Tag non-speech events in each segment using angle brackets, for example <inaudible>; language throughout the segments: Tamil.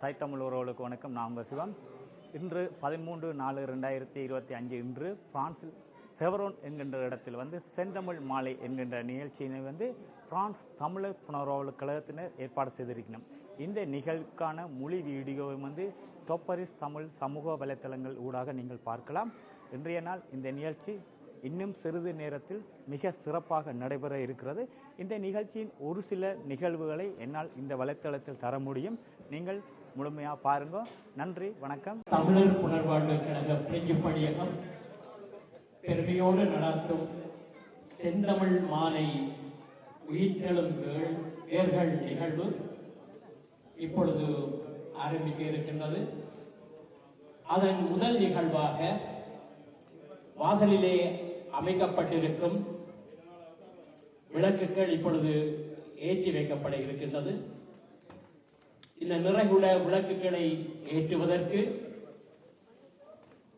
தாய் உறவுகளுக்கு வணக்கம். நான் உங்கள் சிவம். இன்று பதிமூன்று நாலு ரெண்டாயிரத்தி இருபத்தி அஞ்சு இன்று பிரான்சில் செவரோன் என்கின்ற இடத்தில் வந்து செந்தமிழ் மாலை என்கின்ற நிகழ்ச்சியினை வந்து பிரான்ஸ் தமிழர் புனர்வாழ்வு கழகத்தினர் ஏற்பாடு செய்திருக்கணும் இந்த நிகழ்வுக்கான மொழி வீடியோவை வந்து தொப்பரிஸ் தமிழ் சமூக வலைத்தளங்கள் ஊடாக நீங்கள் பார்க்கலாம். இன்றைய நாள் இந்த நிகழ்ச்சி இன்னும் சிறிது நேரத்தில் மிக சிறப்பாக நடைபெற இருக்கிறது. இந்த நிகழ்ச்சியின் ஒரு சில நிகழ்வுகளை என்னால் இந்த வலைத்தளத்தில் தர முடியும். நீங்கள் முழுமையாக பாருங்க. நன்றி வணக்கம். தமிழர் புனர்வாழ்வு கழக பிரெஞ்சு பணியகம் பெருமையோடு நடத்தும் செந்தமிழ் மாலை உயிர்த்தெழும் வேள் வேர்கள் நிகழ்வு இப்பொழுது ஆரம்பிக்க இருக்கின்றது. அதன் முதல் நிகழ்வாக வாசலிலே அமைக்கப்பட்டிருக்கும் விளக்குகள் இப்பொழுது ஏற்றி வைக்கப்பட இருக்கின்றது. இந்த நிறைகுட விளக்குகளை ஏற்றுவதற்கு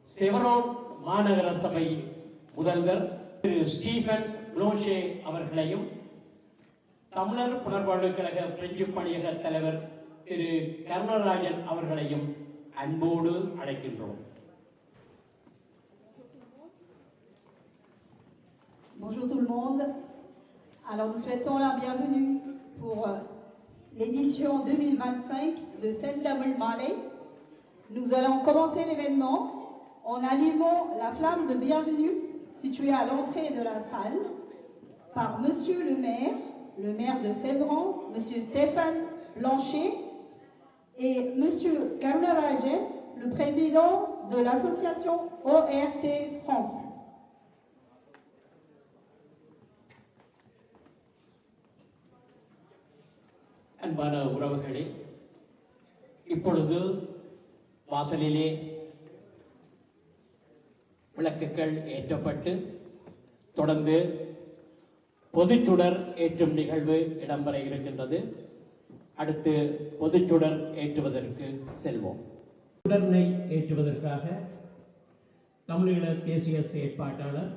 செவரோன் மாநகர சபை முதல்வர் திரு ஸ்டீஃபன் ப்ளோஷே அவர்களையும் தமிழர் புனர்வாழ்வு கழக பிரெஞ்சு பணியக தலைவர் திரு கருணராஜன் அவர்களையும் அன்போடு அழைக்கின்றோம் Bonjour tout le monde. Alors nous souhaitons la bienvenue pour euh, l'édition 2025 de Sentamul Malay. Nous allons commencer l'événement en allumant la flamme de bienvenue située à l'entrée de la salle par Monsieur le maire, le maire de Sévran, Monsieur Stéphane Blanchet et Monsieur Karnarajan, le président de l'association ORT France. அன்பான உறவுகளே இப்பொழுது வாசலிலே விளக்குகள் ஏற்றப்பட்டு தொடர்ந்து பொதுச்சுடர் ஏற்றும் நிகழ்வு இடம்பெற இருக்கின்றது. அடுத்து பொதுச்சுடர் ஏற்றுவதற்கு செல்வோம். சுடர்னை ஏற்றுவதற்காக தமிழீழ தேசிய செயற்பாட்டாளர்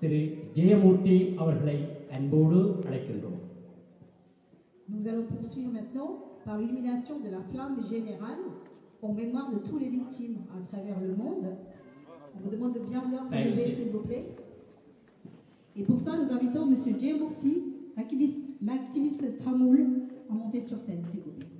திரு ஜெயமூர்த்தி அவர்களை அன்போடு அழைக்கின்றோம். Nous allons poursuivre maintenant par l'illumination de la flamme générale en mémoire de toutes les victimes à travers le monde. On vous demande de bien vouloir se lever, s'il vous plaît. Et pour ça, nous invitons M. L'activiste l'activiste Tamoul, à monter sur scène, s'il vous plaît.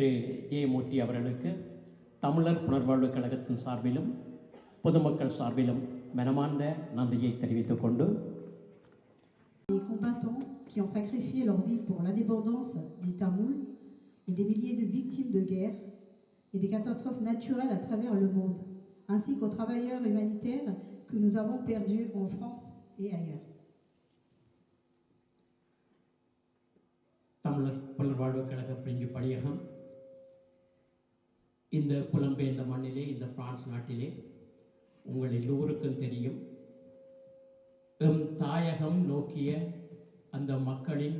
திரு ஜெயமூர்த்தி அவர்களுக்கு தமிழர் புனர்வாழ்வு கழகத்தின் சார்பிலும் பொதுமக்கள் சார்பிலும் மனமார்ந்த நன்றியை தெரிவித்துக் கொண்டு Les combattants qui ont sacrifié leur vie pour l'indépendance des Tamouls et des milliers de victimes de guerre et des catastrophes naturelles à travers le monde, ainsi qu'aux travailleurs humanitaires que nous avons perdus en France et ailleurs. தமிழர் புனர்வாழ்வு கழக பிரெஞ்சு பணியகம் இந்த புலம்பெயர்ந்த மண்ணிலே இந்த பிரான்ஸ் நாட்டிலே உங்கள் எல்லோருக்கும் தெரியும். எம் தாயகம் நோக்கிய அந்த மக்களின்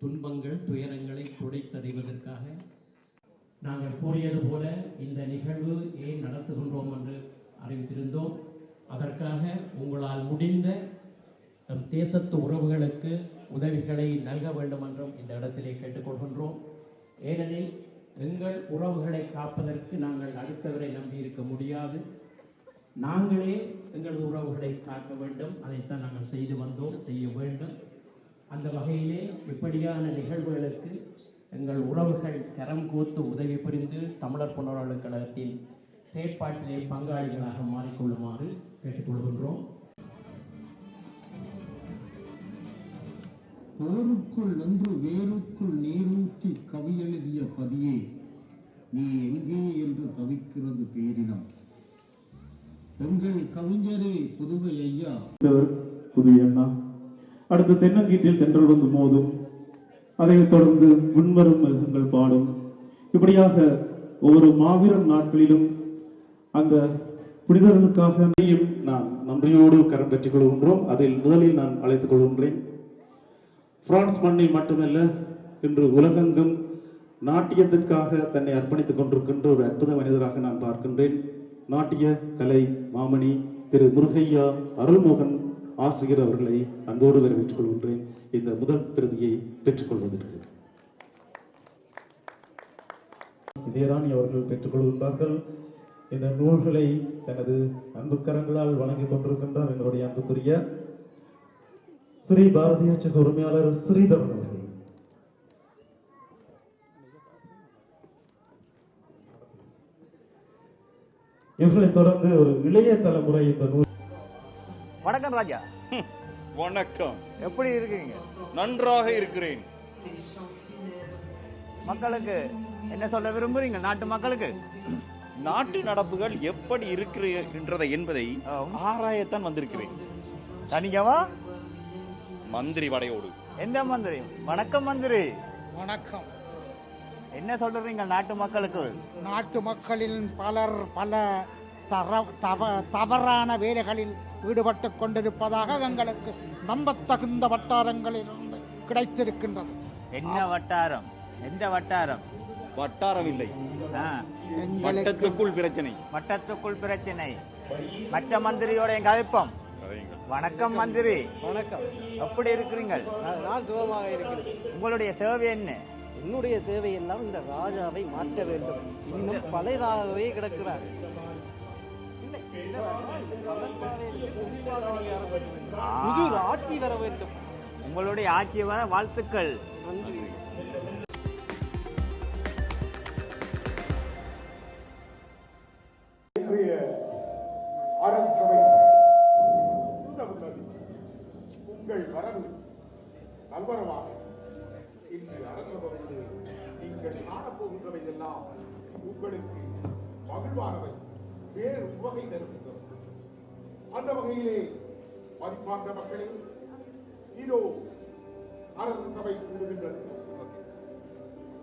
துன்பங்கள் துயரங்களை துடைத்தறிவதற்காக நாங்கள் கூறியது போல இந்த நிகழ்வு ஏன் நடத்துகின்றோம் என்று அறிவித்திருந்தோம் அதற்காக உங்களால் முடிந்த நம் தேசத்து உறவுகளுக்கு உதவிகளை நல்க வேண்டும் என்றும் இந்த இடத்திலே கேட்டுக்கொள்கின்றோம். ஏனெனில் எங்கள் உறவுகளை காப்பதற்கு நாங்கள் அடுத்தவரை நம்பியிருக்க முடியாது. நாங்களே எங்களது உறவுகளை காக்க வேண்டும். அதைத்தான் நாங்கள் செய்து வந்தோம் செய்ய வேண்டும். அந்த வகையிலே இப்படியான நிகழ்வுகளுக்கு எங்கள் உறவுகள் கரம் கோத்து உதவி புரிந்து தமிழர் புனர்வாழ்வு கழகத்தின் செயற்பாட்டிலே பங்காளிகளாக மாறிக்கொள்ளுமாறு கேட்டுக்கொள்கின்றோம். போருக்குள் நின்று வேருக்குள் நீரூற்றி கவியெழுதிய பதியே நீ எங்கே என்று தவிக்கிறது பேரினம். எங்கள் கவிஞரே புதுவை ஐயா. புதிய அண்ணா. அடுத்து தென்னங்கீட்டில் தென்றல் வந்து மோதும். அதைத் தொடர்ந்து முன்வரும் மிருகங்கள் பாடும். இப்படியாக ஒவ்வொரு மாவீரர் நாட்களிலும் அந்த புனிதர்களுக்காக நான் நன்றியோடு கரம் பெற்றுக் கொள்கின்றோம். அதில் முதலில் நான் அழைத்துக் கொள்கின்றேன். பிரான்ஸ் மண்ணில் மட்டுமல்ல இன்று உலகெங்கும் நாட்டியத்திற்காக தன்னை அர்ப்பணித்துக் கொண்டிருக்கின்ற ஒரு அற்புத மனிதராக நான் பார்க்கின்றேன். நாட்டிய கலை மாமணி திரு முருகையா அருள்மோகன் ஆசிரியர் அவர்களை அன்போடு வரவேற்றுக் கொள்கின்றேன். இந்த முதல் பிரதியை பெற்றுக்கொள்வதற்கு இதயராணி அவர்கள் பெற்றுக்கொள்கின்றார்கள் இந்த நூல்களை தனது அன்புக்கரங்களால் வழங்கிக் கொண்டிருக்கின்றார். எங்களுடைய அன்புக்குரிய ஸ்ரீ பாரதிய உரிமையாளர் ஸ்ரீதரன் அவர்கள் இவர்களைத் தொடர்ந்து ஒரு இளைய தலைமுறை இந்த நூல் வணக்கம் ராஜா. வணக்கம். எப்படி இருக்கீங்க? நன்றாக இருக்கிறேன். மக்களுக்கு என்ன சொல்ல விரும்புறீங்க? நாட்டு மக்களுக்கு. நாட்டு நடப்புகள் எப்படி இருக்கிறது என்பதை. ஆராயத்தான் வந்திருக்கிறேன். தனிக்கவா? மந்திரி வடையோடு. எந்த மந்திரி? வணக்கம் மந்திரி. வணக்கம். என்ன சொல்றீங்க நாட்டு மக்களுக்கு? நாட்டு மக்களில் பலர் பல தர தவ தவறான வேலைகளில் ஈடுபட்டு கொண்டிருப்பதாக எங்களுக்கு நம்பத்தகுந்த வட்டாரங்களிலிருந்து கிடைத்திருக்கின்றது. என்ன வட்டாரம்? எந்த வட்டாரம்? வட்டாரம் இல்லை வட்டத்துக்குள் பிரச்சனை. வட்டத்துக்குள் பிரச்சனை. மற்ற மந்திரியோட எங்க அழைப்போம்? வணக்கம் மந்திரி. வணக்கம். எப்படி இருக்கிறீங்க நான் சுகமாக இருக்கிறேன். உங்களுடைய சேவை என்ன? என்னுடைய சேவை எல்லாம் இந்த ராஜாவை மாற்ற வேண்டும். இன்னும் பழையதாகவே கிடக்கிறார். புது ஆட்சி வர வேண்டும். உங்களுடைய ஆட்சி வர வாழ்த்துக்கள். நன்றி. வகையிலே மதிப்பார்ந்த மக்களே இதோ அரசு சபை கூடுகின்றது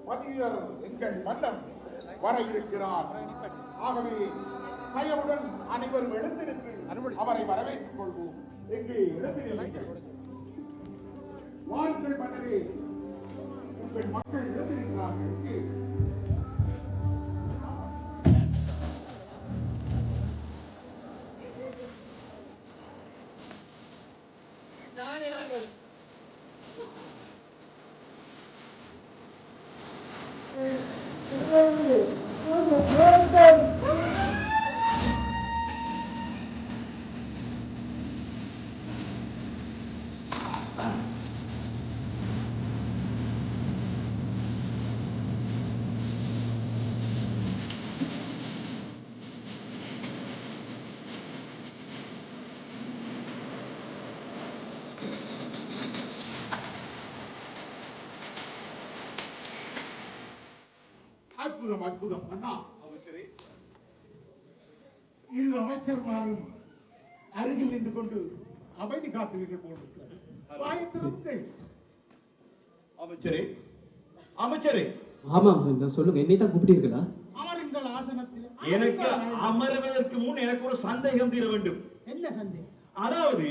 பதிவியர் எங்கள் மன்னர் வர இருக்கிறார். ஆகவே பயமுடன் அனைவரும் எழுந்திருக்கு அவரை வரவேற்றுக் கொள்வோம். எங்கே எழுந்திருங்கள். வாழ்க்கை மன்னரே உங்கள் மக்கள் எழுந்திருக்கிறார்கள். அற்புதம் அற்புதம். அண்ணா. அமைச்சரே இரு அமைச்சர்மாரும் அருகில் நின்று கொண்டு அமைதி போல் வாயத்திருங்கள் அமைச்சரே அமைச்சரே. ஆமாம் நான் சொல்லுங்க. என்னை தான் கூப்பிட்டீர்களா? அமருங்கள் ஆசனத்தில். எனக்கு அமர்வதற்கு முன் எனக்கு ஒரு சந்தேகம் தீர வேண்டும். என்ன சந்தேகம்? அதாவது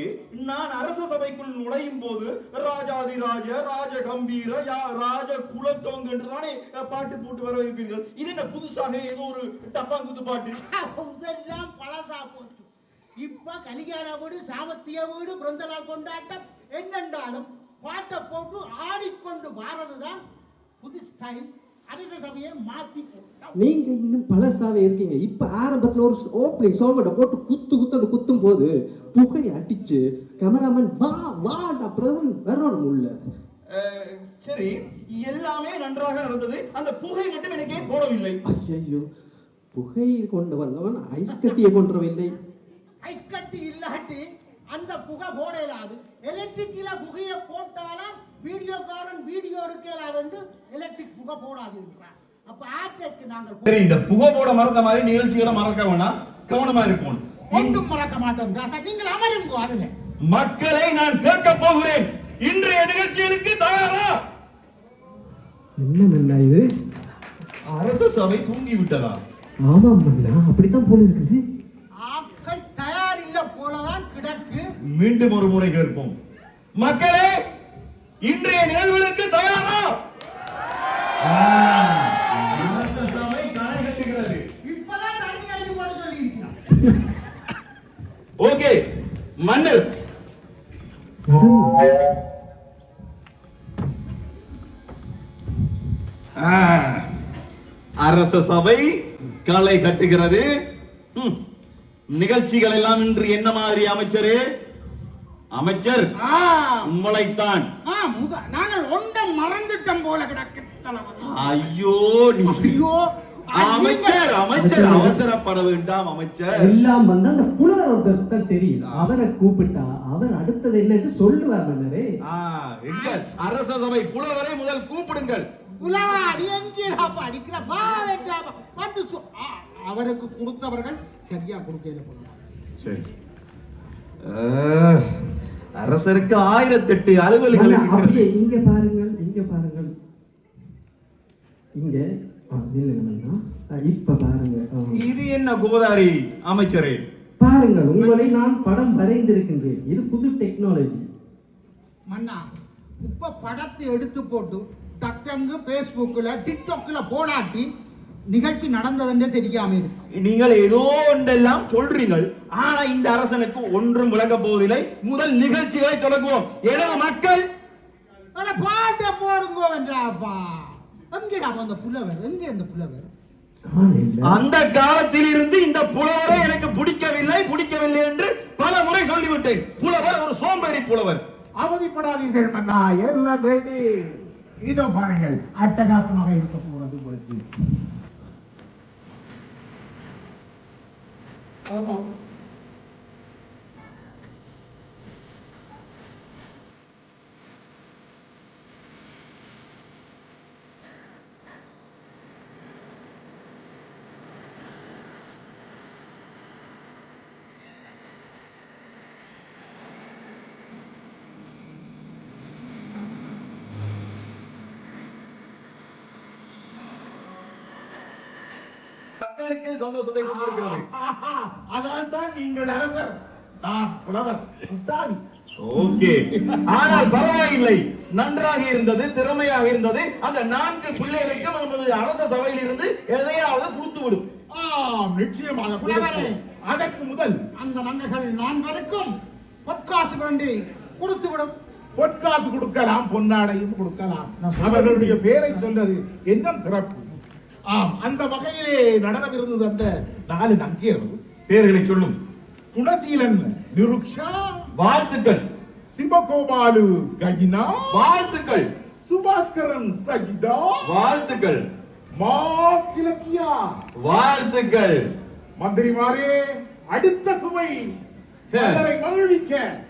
நான் அரச சபைக்குள் நுழையும் போது ராஜாதி ராஜ ராஜ கம்பீர ராஜ குலத்தோங்க என்று தானே பாட்டு போட்டு வர வைப்பீர்கள். இது என்ன புதுசாக? ஏதோ ஒரு டப்பாங்குத்து பாட்டு. இதெல்லாம் பழசா போச்சு. இப்ப கலிகாரா வீடு சாமத்திய வீடு பிறந்த நாள் கொண்டாட்டம் என்னென்றாலும் பாட்டை போட்டு ஆடிக்கொண்டு வாரதுதான் புது ஸ்டைல் அரச சபையை மாத்தி போட்டோம். நீங்க இன்னும் பழசாவே இருக்கீங்க. இப்ப ஆரம்பத்துல ஒரு ஓப்பனிங் சாங்கோட போட்டு குத்து குத்து குத்தும் போது புகை அடிச்சு கேமராமேன் வா வாடா பிரதன் வரணும் உள்ள. சரி எல்லாமே நன்றாக நடந்தது. அந்த புகை மட்டும் எனக்கே போடவில்லை. ஐயோ புகை கொண்டு வந்தவன் ஐஸ் கட்டியை கொன்றவில்லை ஐஸ் கட்டி இல்லாட்டி அந்த புகை போட எலக்ட்ரிக்கில புகையை போட்டாலும் வீடியோக்காரன் வீடியோ எடுக்க இயலாது எலக்ட்ரிக் புகை போடாதுன்றான் அப்ப ஆட்டைக்கு நாங்கள் சரி இந்த புகை போட மறந்த மாதிரி நிகழ்ச்சிகளை மறக்க வேணாம். கவனமா இருக்கணும் ஒன்றும் மறக்க மாட்டோம் ராசா. நீங்கள் அமருங்கோ அதுல. மக்களை நான் கேட்க போகிறேன். இன்றைய நிகழ்ச்சிகளுக்கு தயாரா? என்ன மன்னா இது? அரச சபை தூங்கி விட்டதா ஆமாம் அப்படித்தான் போல இருக்குது ஆம் மீண்டும் ஒரு முறை கேட்போம். மக்களே இன்றைய நிகழ்வுகளுக்கு தயாரா? ஆ, அரச சபை களை கட்டுகிறது. இப்பதான் தண்ணி அடிச்சு போட சொல்லி இருக்கிறான் ஓகே மன்னர். ஆ, அரச சபை களை கட்டுகிறது. நிகழ்ச்சிகள் எல்லாம் இன்று என்ன மாதிரி அமைச்சரே? அமைச்சர் ஆ, உங்களைத்தான் நாங்கள் ஒன்றை மறந்துட்டோம் போல கிடக்கு ஐயோ ஐயோ அமைச்சர் அமைச்சர் அவசரப்பட வேண்டாம் அமைச்சர். எல்லாம் வந்து அந்த புலவர் ஒருத்தர் தான் தெரியும். அவரை கூப்பிட்டா அவர் அடுத்தது என்னன்னு சொல்லுவார் மன்னரே. ஆ, எங்கள் அரச சபை புலவரை முதல் கூப்பிடுங்கள். உலவாடி எங்கேடாப்பா அடிக்கிற வெட்டாப்பா வந்து சொ- ஆ, அவருக்கு கொடுத்தவர்கள் சரியா கொடுக்கல சரி. அரசருக்கு ஆயிரத்தெட்டு அலுவல்கள் இங்க பாருங்கள் இங்க பாருங்கள். இங்க இப்ப பாருங்க. இது என்ன கோதாரி அமைச்சரே? பாருங்கள் உங்களை நான் படம் வரைந்திருக்கின்றேன். இது புது டெக்னாலஜி மன்னா இப்ப படத்தை எடுத்து போட்டு டக்டங்கு பேஸ்புக்கில் டிக்டாக்ல போடாட்டி நிகழ்ச்சி நடந்ததுன்றே தெரியாம இருக்கு. நீங்கள் ஏதோ ஒன்றெல்லாம் சொல்றீங்கள் ஆனா இந்த அரசனுக்கு ஒன்றும் விளங்க போவதில்லை. முதல் நிகழ்ச்சிகளை தொடங்குவோம். எனது மக்கள்? ஆனா பாட்டை போடுங்கோ என்றாப்பா. எங்கேடாப்பா அந்த புலவர்? எங்கே அந்த புலவர்? அந்த காலத்தில் இருந்து இந்த புலவரை எனக்கு பிடிக்கவில்லை பிடிக்கவில்லை என்று பல முறை சொல்லிவிட்டேன். புலவர் ஒரு சோம்பேறி புலவர். அவதிப்படாதீர்கள் மன்னா ரெடி இதோ பாருங்கள் அட்டகாசமாக இருக்க. போறது உங்களுக்கு மக்களுக்கு சந்தோஷத்தை கொண்டிருக்கிறது அதனால் தான் நீங்கள் அரசர். நான் புலவர். சுத்தாரி ஓகே. ஆனால் பரவாயில்லை. நன்றாக இருந்தது திறமையாக இருந்தது. அந்த நான்கு பிள்ளைகளுக்கும் நமது அரச சபையில் இருந்து எதையாவது கொடுத்து விடும் ஆம் நிச்சயமாக. அதற்கு முதல் அந்த மன்னர்கள் நான்கருக்கும் பொற்காசு வேண்டி கொடுத்து விடும் பொற்காசு கொடுக்கலாம் பொன்னாடையும் கொடுக்கலாம். அவர்களுடைய பேரை சொல்றது என்ன சிறப்பு. ஆம் அந்த வகையிலே நடனம் இருந்தது அந்த நாலு நங்கியர்கள் பேர்களை சொல்லும். குணசீலன் நிருக்ஷா வாழ்த்துக்கள். சிவகோபாலு கஜினா வாழ்த்துக்கள். சுபாஸ்கரன் சஜிதா வாழ்த்துக்கள். மா கிழக்கியா. வாழ்த்துக்கள். மந்திரிமாரே அடுத்த சுவை. மன்னரை மகிழ்விக்க.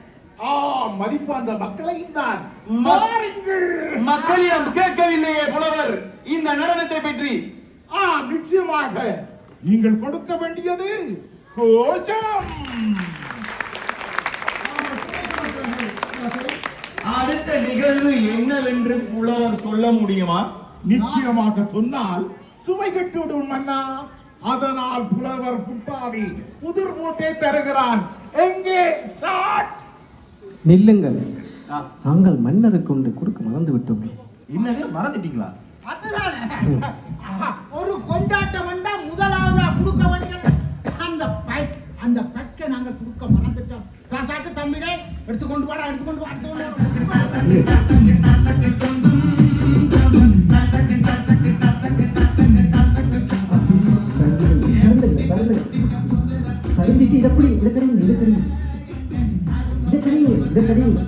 ஆ மதிப்பு அந்த மக்களை தான் ம- பாருங்கள். மக்களிடம் கேட்கவில்லையே புலவர். இந்த நடனத்தை பற்றி நிச்சயமாக. நீங்கள் கொடுக்க வேண்டியது கோஷம். அடுத்த நிகழ்வு என்னவென்று புலவர் சொல்ல முடியுமா? நிச்சயமாக சொன்னால் சுவை கட்டுவிடும் மன்னா. அதனால் புலவர் புட்டாவி புதிர் மூட்டை தருகிறான். எங்கே? ஸ்டார்ட். நில்லுங்கள். நாங்கள் மன்னருக்கு ஒன்று கொடுக்க மறந்து விட்டோமே என்னது? மறந்துட்டீங்களா? அதுதானே. ஒரு கொண்டாட்டம் வந்தா முதலாவதா கொடுக்க வேண்டியது. அந்த அந்த பேக்கை நாங்க கொடுக்க மறந்துட்டோம். காசாக்கு தம்பிடே எடுத்துக்கொண்டு வாடா எடுத்துக்கொண்டு வா எடுத்துக்கொண்டு வா. கருந்திட்டு இதை புடி இதை கடிங்க இதை கடிங்க இதை கடிங்க இதை கடிங்க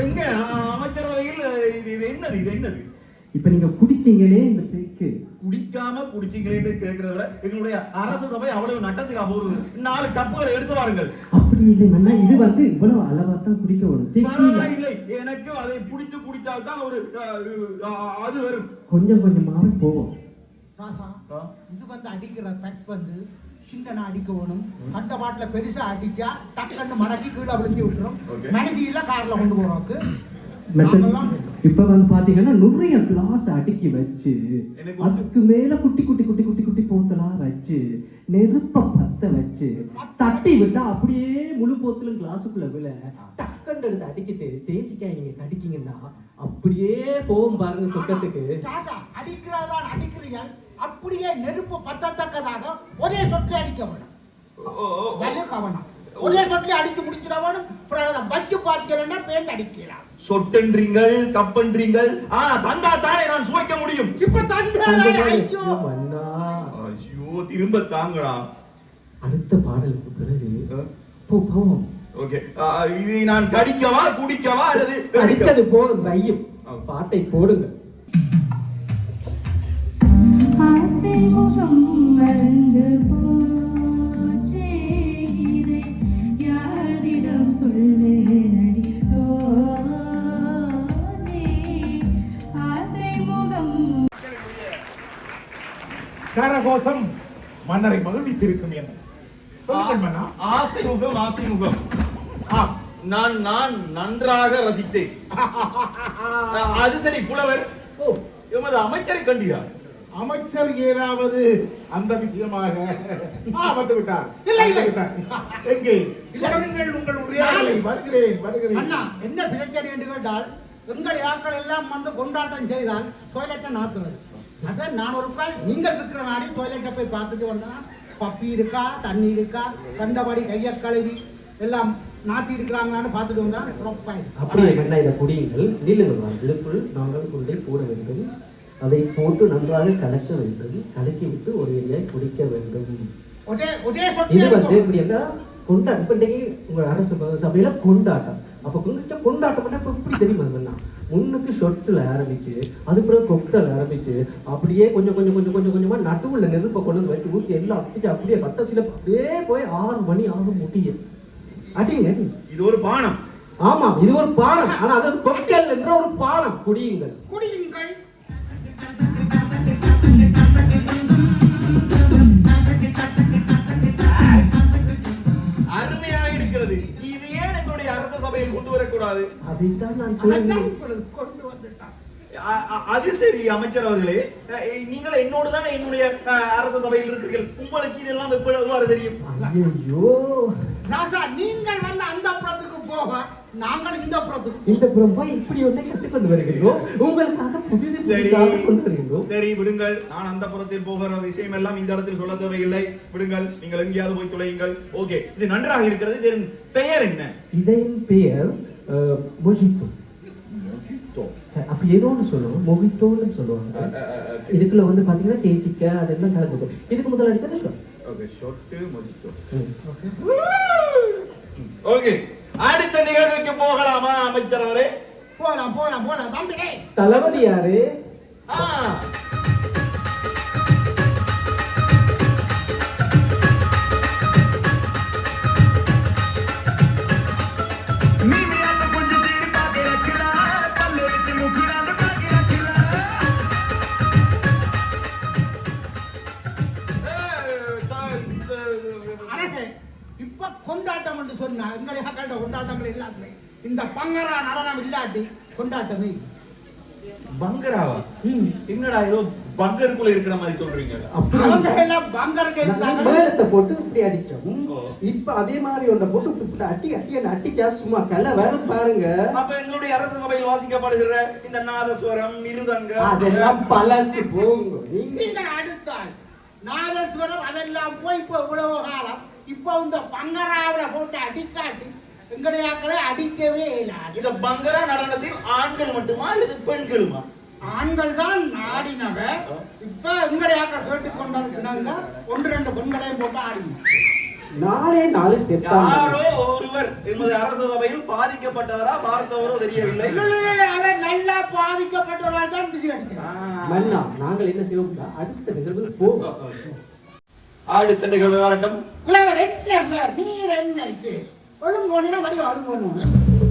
எங்க அமைச்சரவையில் இது என்னது இது என்னது? இப்ப நீங்க குடிச்சீங்களே இந்த பேக்கு. குடிக்காம குடிச்சீங்களேன்னு கேட்கறத விட எங்களுடைய அரசு சபை அவ்வளவு நட்டத்துக்கு போகுது நாலு கப்புகளை எடுத்து வாருங்கள். அப்படி இல்லை மன்னா இது வந்து இவ்வளவு அளவா தான் குடிக்க வரும். பரவாயில்லை. எனக்கு அதை பிடித்து குடித்தால் தான் ஒரு அது வரும். கொஞ்சம் கொஞ்சமாவே போவோம் ராசா இது வந்து அடிக்கிற பேக் வந்து சின்னனா அடிக்கணும் அந்த பாட்டுல பெருசா அடிச்சா டக்குன்னு மடக்கி கீழே விழுத்தி விட்டுரும். இல்ல கார்ல கொண்டு போறோக்கு மெட்டல் இப்ப வந்து பாத்தீங்கன்னா நிறைய கிளாஸ் அடுக்கி வச்சு அதுக்கு மேல குட்டி குட்டி குட்டி குட்டி குட்டி போத்தலா வச்சு நெருப்ப பத்த வச்சு தட்டி விட்டா அப்படியே முழு போத்தலும் கிளாஸுக்குள்ள விழ டக்குன்னு எடுத்து அடிச்சிட்டு தேசிக்காய் நீங்க கடிச்சீங்கன்னா அப்படியே போகும் பாருங்க சொக்கத்துக்கு ராசா அடிக்கிறதான் அடிக்கிறீர்கள்? அப்படியே நெருப்பு பத்தத்தக்கதாக ஒரே சொட்டு அடிக்க வேணும். ஒரே சொட்டு அடிச்சு முடிச்சிட வேணும். அதை வச்சு பார்த்தீங்கன்னா பேண்ட் அடிக்கிறான் சொட்டன்றீங்கள் தப்பன்றீங்கள் ஆ தந்தா தானே நான் சுவைக்க முடியும். இப்ப தந்த ஐயோ. ஐயோ திரும்ப தாங்கடா. அடுத்த பாடலுக்கு பிறகு போ போவோம். ஓகே. இதை நான் கடிக்கவா குடிக்கவா அல்லது அடிச்சது போதும் வையும் பாட்டை போடுங்க. ஆசை முகம் மறந்து போச்சே இதை யாரிடம் சொல்வேன் கரகோசம் மன்னரை மகிழ்வித்திருக்கும் என்ன ஆசை முகம் ஆசை முகம் நான் நான் நன்றாக ரசித்தேன். <laughs> அது சரி புலவர். எமது அமைச்சரை கண்டீரா? அமைச்சர் ஏதாவது அந்த விஷயமாக <laughs> வந்து விட்டார். இல்லை, இல்லை. எங்கே? தொடருங்கள் உங்கள் உரையாடலை. வருகிறேன் வருகிறேன். அண்ணா என்ன பிரச்சனை என்று கேட்டால் எங்களுடைய ஆட்கள் எல்லாம் வந்து கொண்டாட்டம் செய்தால் டொய்லெட்டை நாத்துறது அதான் நான் ஒரு கால் நீங்கள் இருக்கிற நாடி டொய்லெட்டை போய் பார்த்துட்டு வந்தா பப்பி இருக்கா தண்ணி இருக்கா கண்டபடி கையை கழுவி எல்லாம் நாத்தி இருக்கிறாங்களான்னு பார்த்துட்டு வந்தா. அப்படியே மன்னா இதை குடியுங்கள். நில்லுங்கள் இதுக்குள் நாங்கள் கொண்டே போட வேண்டும். அதை போட்டு நன்றாக கலக்க வேண்டும். கலக்கி விட்டு ஒரு ஏரியாய் குடிக்க வேண்டும். இது வந்து எப்படி என்ன கொண்டா இப்ப இன்னைக்கு உங்க அரசு சபையில கொண்டாட்டம். அப்ப கொஞ்சம் கொண்டாட்டம் பண்ணா இப்ப எப்படி தெரியுமா மன்னா முன்னுக்கு ஷொட்ஸ்ல ஆரம்பிச்சு அது பிறகு கொக்டல் ஆரம்பிச்சு அப்படியே கொஞ்சம் கொஞ்சம் கொஞ்சம் கொஞ்சம் கொஞ்சமா நடுவுல நெருப்பை கொண்டு வந்து வச்சு ஊத்தி எல்லாம் அப்படியே அப்படியே பத்தசில அப்படியே போய் ஆறு மணி ஆகும் முடியும். அடிங்க அடிங்க. இது ஒரு பானம். ஆமா இது ஒரு பானம். ஆனா அது கொக்கல் என்ற ஒரு பானம். குடியுங்கள். குடியுங்கள். அருமையாக இருக்கிறது. சபையில் கொண்டு வரக்கூடாது. அதைத்தான் நான் கொண்டு வந்துட்டான். அது சரி அமைச்சர் அவர்களே. நீங்கள் என்னோடு தானே என்னுடைய அரச சபையில் இருக்கிறீர்கள். உங்களுக்கு இதெல்லாம் எவ்வளவு தெரியும்? ஐயோ நாங்கள் இந்த புறத்துக்கு இந்த போய் இப்படி ஒன்றை கற்றுக்கொண்டு வருகிறோம் உங்களுக்காக புதிது சரி. புதிதாக கொண்டு வருகிறோம் சரி விடுங்கள். நான் அந்த புறத்தில் போகிற விஷயம் எல்லாம் இந்த இடத்தில் சொல்ல தேவையில்லை. விடுங்கள். நீங்கள் எங்கேயாவது போய் துளையுங்கள் ஓகே. இது நன்றாக இருக்கிறது. இதன் பெயர் என்ன? இதன் பெயர் மொஜித்தோ. சரி, அப்ப ஏதோ ஒன்று சொல்லுவோம் மொஜித்தோன்னு சொல்லுவாங்க. இதுக்குள்ள வந்து பாத்தீங்கன்னா தேசிக்க அதெல்லாம் கலந்துக்கும் இதுக்கு ஓகே ஷொட்டு மொஜித்தோ. ஓகே. அடுத்த நிகழ்வுக்கு போகலாமா அமைச்சர் அவரே போலாம் போலாம் போலாம். தம்பிடே தளபதி யாரு? இல்லாத இந்த பங்கரா நடனம் இல்லாட்டி கொண்டாட்டமே. பங்கராவா. என்னடா ஏதோ பங்கருக்குள்ள இருக்கிற மாதிரி சொல்றீங்க மேலத்தை போட்டு இப்படி அடிச்சோம். இப்ப அதே மாதிரி ஒன்றை போட்டு இப்படி இப்படி அட்டி அட்டி அட்டிச்சா சும்மா கல்ல வரும் பாருங்க. அப்ப எங்களுடைய அரசு சபையில் வாசிக்கப்படுகிற இந்த நாதஸ்வரம் மிருதங்க அதெல்லாம் பழசு போங்க. நீங்க அடுத்தால் நாதஸ்வரம் அதெல்லாம் போய் இப்போ இவ்வளவு காலம். இப்போ இந்த பங்கராவில போட்டு அடிக்காட்டி எங்களுடைய ஆக்களை அடிக்கவே இல்லாது இந்த பங்கரா நடனத்தில் ஆண்கள் மட்டுமா அல்லது பெண்களுமா? ஆண்கள் தான் நாடினவ இப்ப எங்களுடைய ஆக்கள் கேட்டு கொண்டிருக்கிறாங்க ஒன்று ரெண்டு பெண்களையும் போட்டு ஆடினோம். நாலே நாலு ஸ்டெப் யாரோ ஒருவர் எமது அரசு சபையில் பாதிக்கப்பட்டவரா பார்த்தவரோ தெரியவில்லை. அவன் நல்லா பாதிக்கப்பட்டவர்கள் தான் பிசி அடிக்கிறான் மன்னா நாங்கள் என்ன செய்வோம்னா அடுத்த நிகழ்வில் போவோம். அடுத்த நிகழ்வு வரட்டும் கிழவர் என்ன 俺も俺の場合はあるもの。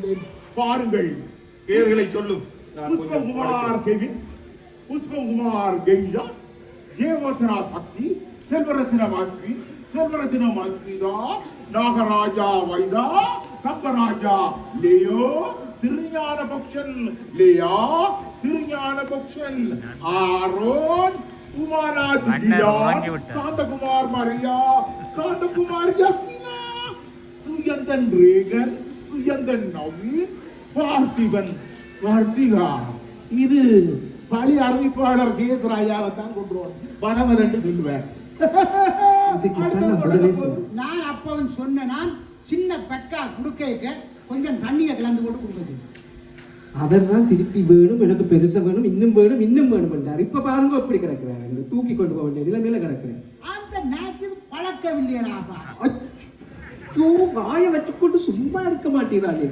சொல்கின்றேன் பாருங்கள். பேர்களை சொல்லும். Pushpakumar Kevin Pushpakumar Kaija Jayawardena Sakthi Selvaratna Maswi Selvaratna Maswitha Nagaraja Vaitha Gangaraja Leo Thirugnana Bakshan Leah Thirugnana Bakshan Aaron வாங்கிவிட்டார். Kanthakumar Maria Kanthakumar Yasmina Suyanthan Regan Parthiban இது பழி அறிவிப்பாளர் கேஸ் ராயாவை தான் கொண்டு வந்து வனவதன்னு சொல்லுவேன் நான் அப்பவன் சொன்ன நான் சின்ன பெக்கா குடுக்க கொஞ்சம் தண்ணியை கலந்து போட்டு கொடுக்குது அவர் தான் திருப்பி வேணும் எனக்கு பெருசா வேணும் இன்னும் வேணும் இன்னும் வேணும் என்றார். இப்ப பாருங்க எப்படி கிடக்குறாரு தூக்கி கொண்டு போக வேண்டிய நிலைமையில கிடக்குறேன். அந்த நாட்டில் பழக்கவில்லையனாப்பா ஐயோ வாய வச்சுக்கொண்டு சும்மா இருக்க மாட்டீராளே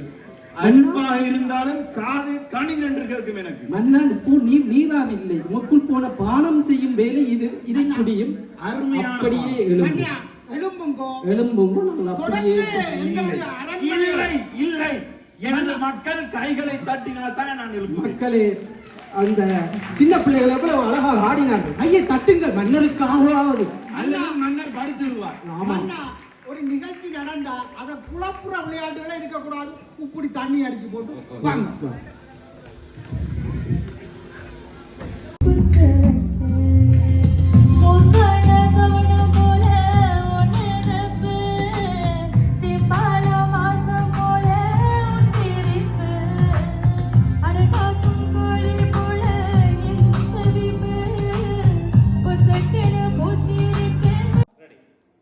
அன்பாக இருந்தாலும் காது கணில் என்று கேட்கும் எனக்கு. மன்னா இப்போ நீர் நீராவில்லை உமக்குள் போன பானம் செய்யும் வேலை இது. இதை குடியும் அருமையான அப்படியே எழும்பும் மன்னியா, எலும்புங்கோ எழும்பும் நாங்கள் அப்படியே இல்லை. இல்லை எனது மக்கள் கைகளை தட்டினால் தான் நான் எழுப்புவேன் மக்களே அந்த சின்ன பிள்ளைகள் எவ்வளவு அழகாக ஆடினார்கள். ஐயே தட்டுங்கள் மன்னருக்காகவாவது. அல்லது மன்னர் படுத்து விடுவார் ஆமா ஒரு நிகழ்ச்சி நடந்தா அத புலப்புற விளையாட்டுகளே இருக்கக்கூடாது. இப்படி தண்ணி அடிச்சு போட்டு வாங்க.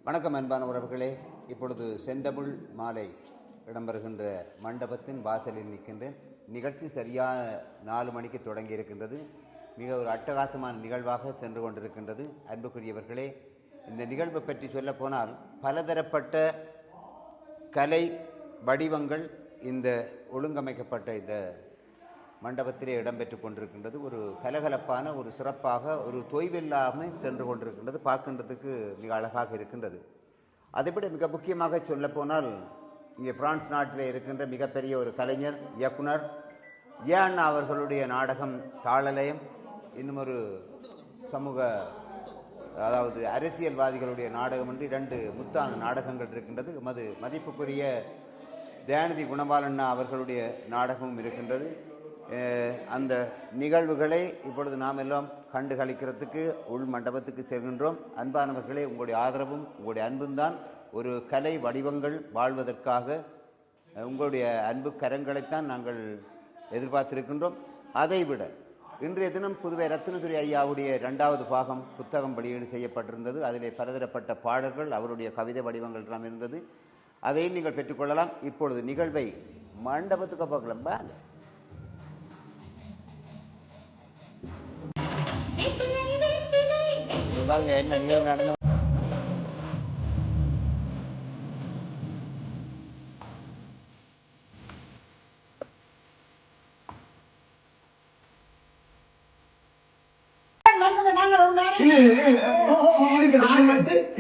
வணக்கம் அன்பான உறவுகளே. இப்பொழுது செந்தமிழ் மாலை இடம்பெறுகின்ற மண்டபத்தின் வாசலில் நிற்கின்றேன். நிகழ்ச்சி சரியாக நாலு மணிக்கு தொடங்கி இருக்கின்றது. மிக ஒரு அட்டகாசமான நிகழ்வாக சென்று கொண்டிருக்கின்றது. அன்புக்குரியவர்களே இந்த நிகழ்வை பற்றி சொல்லப் போனால் பலதரப்பட்ட கலை வடிவங்கள் இந்த ஒழுங்கமைக்கப்பட்ட இந்த மண்டபத்திலே இடம்பெற்று கொண்டிருக்கின்றது. ஒரு கலகலப்பான ஒரு சிறப்பாக ஒரு தொய்வில்லாமல் சென்று கொண்டிருக்கின்றது பார்க்கின்றதுக்கு மிக அழகாக இருக்கின்றது. அதைவிட மிக முக்கியமாக சொல்லப்போனால் இங்கே பிரான்ஸ் நாட்டில் இருக்கின்ற மிகப்பெரிய ஒரு கலைஞர் இயக்குனர் ஏன் அவர்களுடைய நாடகம் தாளலயம் இன்னும் ஒரு சமூக அதாவது அரசியல்வாதிகளுடைய நாடகம் என்று இரண்டு முத்தான நாடகங்கள் இருக்கின்றது. மது மதிப்புக்குரிய தயாநிதி குணபாலண்ணா அவர்களுடைய நாடகமும் இருக்கின்றது. அந்த நிகழ்வுகளை இப்பொழுது நாம் எல்லாம் கண்டு உள் மண்டபத்துக்கு செல்கின்றோம். அன்பானவர்களே உங்களுடைய ஆதரவும் உங்களுடைய அன்பும் தான் ஒரு கலை வடிவங்கள் வாழ்வதற்காக உங்களுடைய அன்பு கரங்களைத்தான் நாங்கள் எதிர்பார்த்திருக்கின்றோம். அதைவிட இன்றைய தினம் புதுவை ரத்னதுரை ஐயாவுடைய ரெண்டாவது பாகம் புத்தகம் வெளியீடு செய்யப்பட்டிருந்தது. அதிலே பலதரப்பட்ட பாடல்கள் அவருடைய கவிதை வடிவங்கள் எல்லாம் இருந்தது. அதையும் நீங்கள் பெற்றுக்கொள்ளலாம். இப்பொழுது நிகழ்வை மண்டபத்துக்கு பார்க்கலாம் வாங்க. வாங்க என்ன நிகழ்வு நடந்து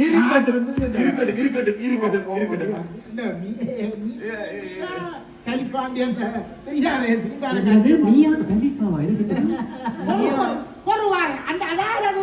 இருக்கட்டும் இருக்கட்டும் இருக்கட்டும் இருக்கட்டும் கலிப்பாண்டியன் நீயா கண்டிப்பாவா? எனக்கு தெரியும். ஒரு- ஒரு வாரம் அந்த அதாவது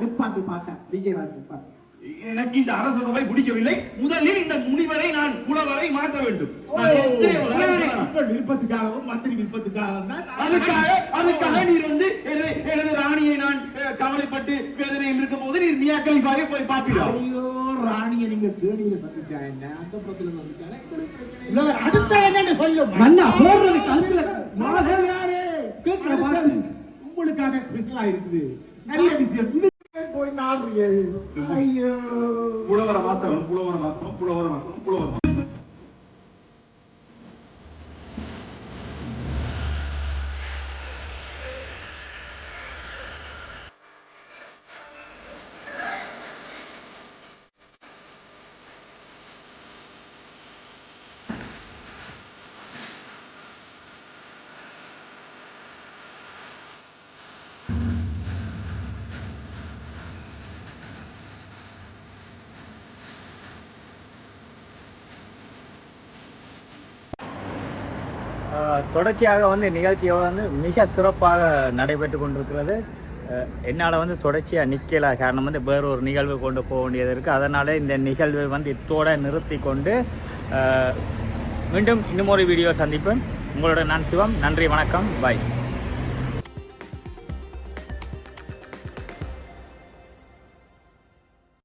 நிப்பாட்டு பார்க்க விஜயராஜ் நிப்பாட்டு எனக்கு இந்த அரச சபை பிடிக்கவில்லை முதலில் இந்த முனிவரை நான் குலவரை மாற்ற வேண்டும் விருப்பத்துக்காகவும் மந்திரி விருப்பத்துக்காகவும் அதுக்காக அதுக்காக நீர் வந்து எனது- ராணியை நான் கவலைப்பட்டு வேதனையில் இருக்கும் போது நீர் மியா கலிஃபாவை போய் பாப்பீரா ஐயோ ராணியை நீங்க தேடியில பத்திச்சா என்ன? அந்த பக்கத்துல வந்துட்டாலே இல்ல அடுத்த என்னன்னு சொல்லும் மன்னா போடுறது கழுத்துல மாலை. கேட்கிற பாட்டு. உங்களுக்காக ஸ்பெஷலா இருக்குது நல்ல விஷயம். இது போய் நாடுறீர்கள் ஐயோ. புலவர மாத்தணும் புலவர மாத்தணும் புலவர மாத்தணும் புலவர ஆஹ் தொடர்ச்சியாக வந்து நிகழ்ச்சியோட வந்து மிக சிறப்பாக நடைபெற்று கொண்டிருக்கிறது. என்னால் வந்து தொடர்ச்சியாக நிற்கல காரணம் வந்து வேறு ஒரு நிகழ்வு கொண்டு போக வேண்டியது இருக்குது அதனால் இந்த நிகழ்வை வந்து இத்தோட நிறுத்தி கொண்டு மீண்டும் இன்னும் ஒரு வீடியோ சந்திப்பேன். உங்களோட நான் சிவம். நன்றி வணக்கம். பாய்